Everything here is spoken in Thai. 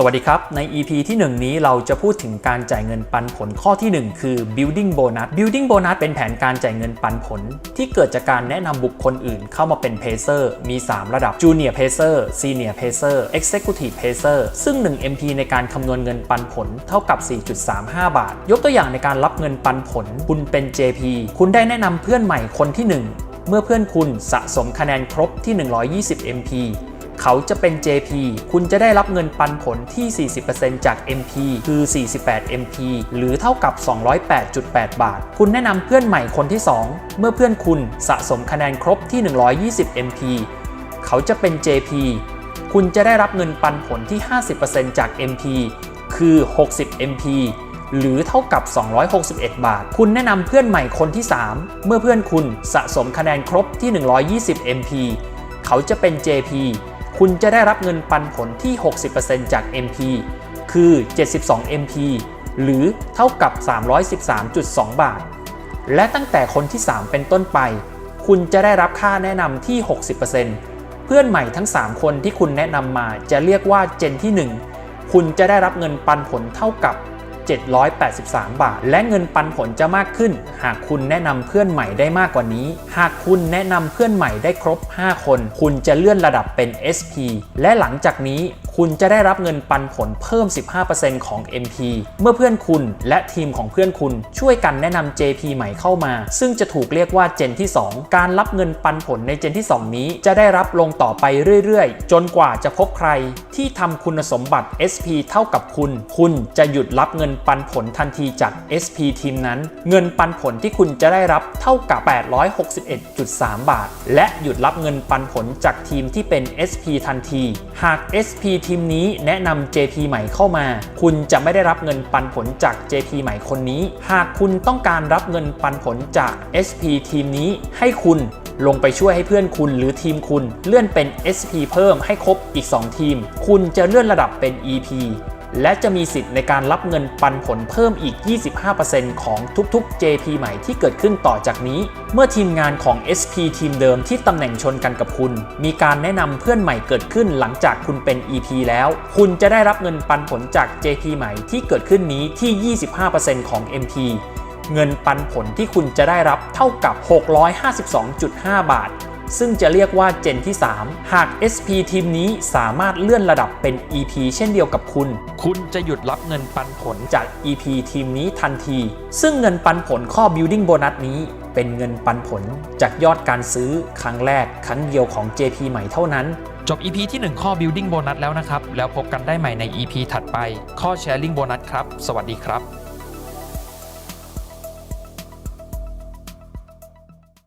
สวัสดีครับ ใน EP ที่ 1 นี้เราจะพูดถึงการจ่ายเงินปันผลข้อที่ 1 คือ building bonus building bonus เป็นแผนการจ่ายเงินปันผล ที่เกิดจากการแนะนำบุคคลอื่นเข้ามาเป็น pacer มี 3 ระดับ junior pacer senior pacer executive pacer ซึ่ง 1 MP ในการคำนวณเงินปันผลเท่ากับ 4.35 บาท ยกตัวอย่างในการรับเงินปันผล คุณเป็น JP คุณได้แนะนำเพื่อนใหม่คนที่ 1 เมื่อเพื่อนคุณสะสมคะแนนครบที่ 120 MP เขาจะเป็น JP คุณจะได้รับเงินปันผลที่ 40%จาก MP คือ 48 MP หรือเท่ากับ 208.8 บาท คุณแนะนำเพื่อนใหม่คนที่ 2 เมื่อเพื่อนคุณสะสมคะแนนครบที่ 120 MP เขาจะเป็น JP คุณจะได้รับเงินปันผลที่ 50%จาก MP คือ 60 MP หรือเท่ากับ 261 บาท คุณแนะนำเพื่อนใหม่คนที่ 3 เมื่อเพื่อนคุณสะสมคะแนนครบที่ 120 MP เขาจะเป็น JP คุณจะได้รับเงินปันผลที่ 60%จาก MP คือ 72 MP หรือเท่ากับ 313.2 บาท และตั้งแต่คนที่ 3 เป็นต้นไป คุณจะได้รับค่าแนะนำที่ 60%เพื่อนใหม่ทั้ง 3 คนที่คุณแนะนำมาจะเรียกว่าเจนที่ 1 คุณจะได้รับเงินปันผลเท่ากับ 783 บาท และเงินปันผลจะมากขึ้น หากคุณแนะนำเพื่อนใหม่ได้มากกว่านี้ หากคุณแนะนำเพื่อนใหม่ได้ครบ 5 คน คุณจะเลื่อนระดับเป็น SP และหลังจากนี้ คุณจะได้รับเงินปันผลเพิ่ม 15%ของ MP เมื่อเพื่อนคุณและทีมของเพื่อนคุณช่วยกันแนะนำ JP ใหม่เข้ามา ซึ่งจะถูกเรียกว่าเจนที่ 2 การรับเงินปันผลในเจนที่ 2 นี้ จะได้รับลงต่อไปเรื่อยๆ จนกว่าจะพบใครที่ทำคุณสมบัติ SP เท่ากับคุณ คุณจะหยุดรับเงินปันผลทันทีจาก SP ทีมนั้น เงินปันผลที่คุณจะได้รับเท่ากับ 861.3 บาท และหยุดรับเงินปันผลจากทีมที่เป็น SP ทันที หาก SP ทีมนี้แนะนำ JP ใหม่เข้ามา คุณจะไม่ได้รับเงินปันผลจาก JP ใหม่คนนี้ หากคุณต้องการรับเงินปันผลจาก SP ทีมนี้ให้คุณลงไปช่วยให้เพื่อนคุณหรือทีมคุณเลื่อนเป็น SP เพิ่มให้ครบอีก 2 ทีม คุณจะเลื่อนระดับเป็น EP และจะมีสิทธิ์ในการรับเงินปันผลเพิ่มอีก 25%ของทุกๆ JP ใหม่ที่เกิดขึ้นต่อจากนี้ เมื่อทีมงานของ SP ทีมเดิมที่ตำแหน่งชนกันกับคุณ มีการแนะนำเพื่อนใหม่เกิดขึ้นหลังจากคุณเป็น EP แล้ว คุณจะได้รับเงินปันผลจาก JP ใหม่ที่เกิดขึ้นนี้ที่ 25%ของ MP เงินปันผลที่คุณจะได้รับเท่ากับ 652.5 บาท ซึ่งจะเรียกว่าเจนที่ 3 หาก SP ทีมนี้สามารถเลื่อนระดับเป็น EP เช่นเดียวกับคุณ คุณจะหยุดรับเงินปันผลจาก EP ทีมนี้ทันที ซึ่งเงินปันผลข้อ Building Bonus นี้เป็นเงินปันผลจากยอดการซื้อครั้งแรกครั้งเดียวของ JP ใหม่เท่านั้นจบ EP ที่ 1 ข้อ building bonus แล้วนะครับ แล้วพบกันได้ใหม่ใน EP ถัดไป ข้อ sharing bonus ครับ สวัสดีครับ